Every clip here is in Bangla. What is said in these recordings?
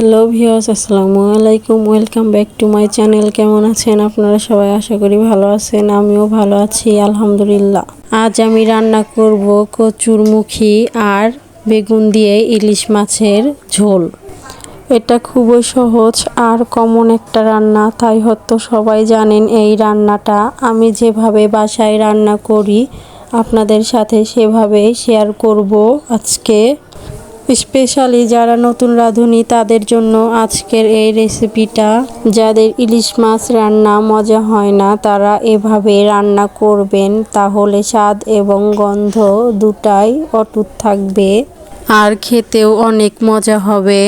হ্যালো ভিউয়ার্স আসসালামু আলাইকুম welcome back to my channel কেমন আছেন আপনারা সবাই? আশা করি ভালো আছেন, আমিও ভালো আছি, আলহামদুলিল্লাহ। আজ আমি রান্না করব কচুরমুখী আর বেগুন দিয়ে ইলিশ মাছের ঝোল। এটা খুবই সহজ আর কমন একটা রান্না, তাই হয়তো সবাই জানেন এই রান্নাটা। আমি যেভাবে বাসায় রান্না করি, আপনাদের সাথে সেভাবে শেয়ার করব আজকে। স্পেশালি যারা নতুন রাঁধুনি, তাদের জন্য আজকের এই রেসিপিটা। যাদের ইলিশ মাছ রান্না মজা হয় না, তারা এভাবে রান্না করবেন, তাহলে স্বাদ এবং গন্ধ দুটাই অটুট থাকবে। আর খেতেও অনেক মজা হবে।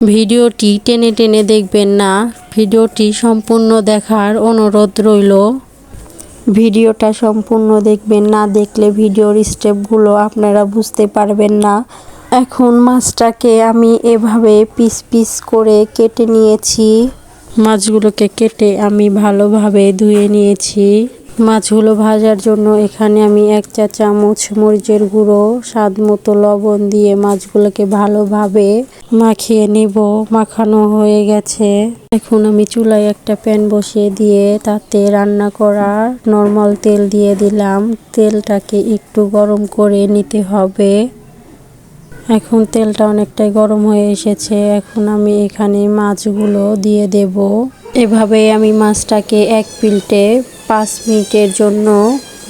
ভিডিওটি টেনে টেনে দেখবেন না, ভিডিওটি সম্পূর্ণ দেখার অনুরোধ রইল। ভিডিওটা সম্পূর্ণ দেখবেন না, দেখলে ভিডিওর স্টেপগুলো আপনারা বুঝতে পারবেন না। এখন মাছটাকে আমি এভাবে পিস পিস করে কেটে নিয়েছি। মাছগুলোকে কেটে আমি ভালোভাবে ধুয়ে নিয়েছি। মাছগুলো ভাজার জন্য এখানে আমি এক চা চামচ মরিচের গুঁড়ো, স্বাদ মতো লবণ দিয়ে মাছগুলোকে ভালোভাবে মাখিয়ে নিব। মাখানো হয়ে গেছে। এখন আমি চুলায় একটা প্যান বসিয়ে দিয়ে তাতে রান্না করা নর্মাল তেল দিয়ে দিলাম। তেলটাকে একটু গরম করে নিতে হবে। এখন তেলটা অনেকটাই গরম হয়ে এসেছে। এখন আমি এখানে মাছগুলো দিয়ে দেব। এভাবে আমি মাছটাকে এক পিল্টে পাঁচ মিনিটের জন্য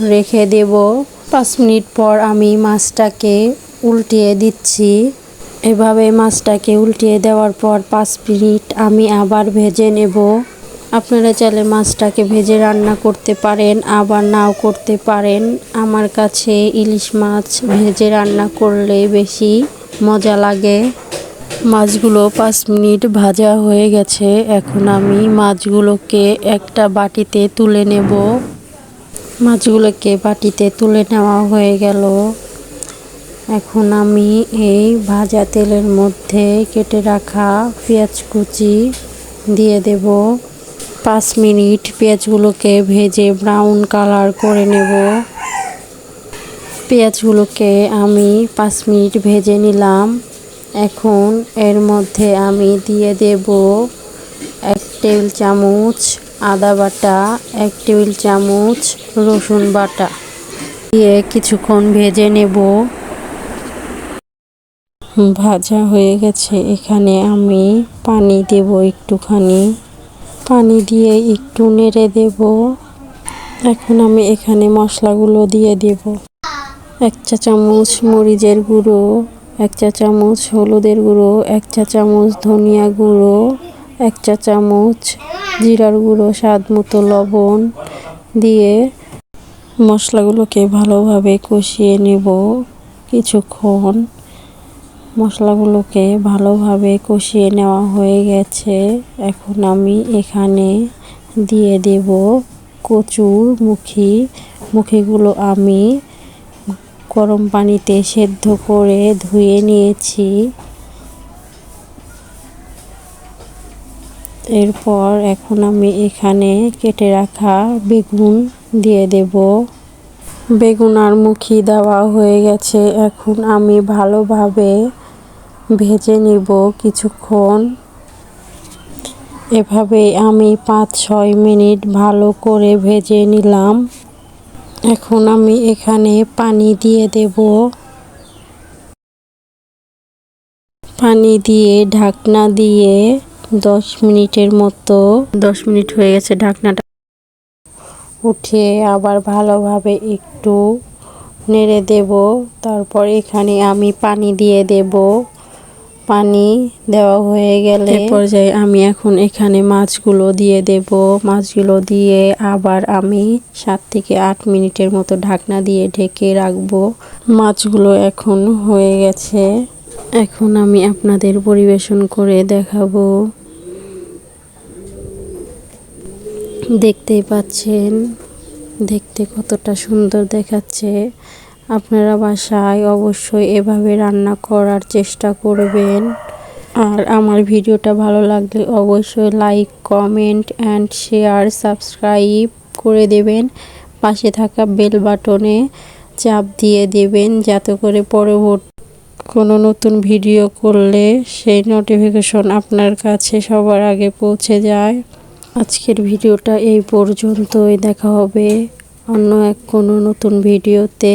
রেখে দেব। পাঁচ মিনিট পর আমি মাছটাকে উল্টিয়ে দিচ্ছি। এভাবে মাছটাকে উল্টিয়ে দেওয়ার পর পাঁচ মিনিট আমি আবার ভেজে নেব। আপনারা চাইলে মাছটাকে ভেজে রান্না করতে পারেন, আবার নাও করতে পারেন। আমার কাছে ইলিশ মাছ ভেজে রান্না করলে বেশি মজা লাগে। মাছগুলো পাঁচ মিনিট ভাজা হয়ে গেছে। এখন আমি মাছগুলোকে একটা বাটিতে তুলে নেব। মাছগুলোকে বাটিতে তুলে নেওয়া হয়ে গেল। এখন আমি এই ভাজা তেলের মধ্যে কেটে রাখা পেঁয়াজ কুচি দিয়ে দেব। পাঁচ মিনিট পেঁয়াজগুলোকে ভেজে ব্রাউন কালার করে নেব। পেঁয়াজগুলোকে আমি পাঁচ মিনিট ভেজে নিলাম। এখন এর মধ্যে আমি দিয়ে দেব এক টেবিল চামচ আদা বাটা, এক টেবিল চামচ রসুন বাটা। দিয়ে কিছুক্ষণ ভেজে নেব। ভাজা হয়ে গেছে। এখানে আমি পানি দেব একটুখানি। পানি দিয়ে একটু নেড়ে দেব। এখন আমি এখানে মশলাগুলো দিয়ে দেব। এক চা চামচ মরিচের গুঁড়ো, এক চা চামচ হলুদের গুঁড়ো, এক চা চামচ ধনিয়া গুঁড়ো, এক চা চামচ জিরার গুঁড়ো, স্বাদ মতো লবণ দিয়ে মশলাগুলোকে ভালোভাবে কষিয়ে নেব কিছুক্ষণ। মশলাগুলোকে ভালোভাবে কষিয়ে নেওয়া হয়ে গেছে। এখন আমি এখানে দিয়ে দেব কচুর মুখি মুখিগুলো আমি গরম পানিতে সেদ্ধ করে ধুয়ে নিয়েছি। এরপর এখন আমি এখানে কেটে রাখা বেগুন দিয়ে দেব। বেগুন আর মুখি দেওয়া হয়ে গেছে। এখন আমি ভালোভাবে ভেজে নিব কিছুক্ষণ। এভাবে আমি পাঁচ ছয় মিনিট ভালো করে ভেজে নিলাম। এখন আমি এখানে পানি দিয়ে দেব। পানি দিয়ে ঢাকনা দিয়ে দশ মিনিটের মতো। দশ মিনিট হয়ে গেছে ঢাকনাটা। উঠে আবার ভালোভাবে একটু নেড়ে দেব। তারপর এখানে আমি পানি দিয়ে দেব। পানি দেওয়া হয়ে গেলে পর্যায়ে আমি এখন এখানে মাছগুলো দিয়ে দেব। মাছগুলো দিয়ে আবার আমি সাত থেকে আট মিনিটের মতো ঢাকনা দিয়ে ঢেকে রাখব। মাছগুলো এখন হয়ে গেছে। এখন আমি আপনাদের পরিবেশন করে দেখাবো। দেখতেই পাচ্ছেন, দেখতে কতটা সুন্দর দেখাচ্ছে। আপনারা বাসায় অবশ্যই এভাবে রান্না করার চেষ্টা করবেন। আর আমার ভিডিওটা ভালো লাগলে অবশ্যই like comment and share subscribe করে দেবেন। পাশে থাকা বেল বাটনে চাপ দিয়ে দেবেন যাতে করে পরবর্তী কোনো নতুন ভিডিও করলে সেই নোটিফিকেশন আপনার কাছে সবার আগে পৌঁছে যায়। আজকের ভিডিওটা এই পর্যন্তই। দেখা হবে অন্য এক কোনো নতুন ভিডিওতে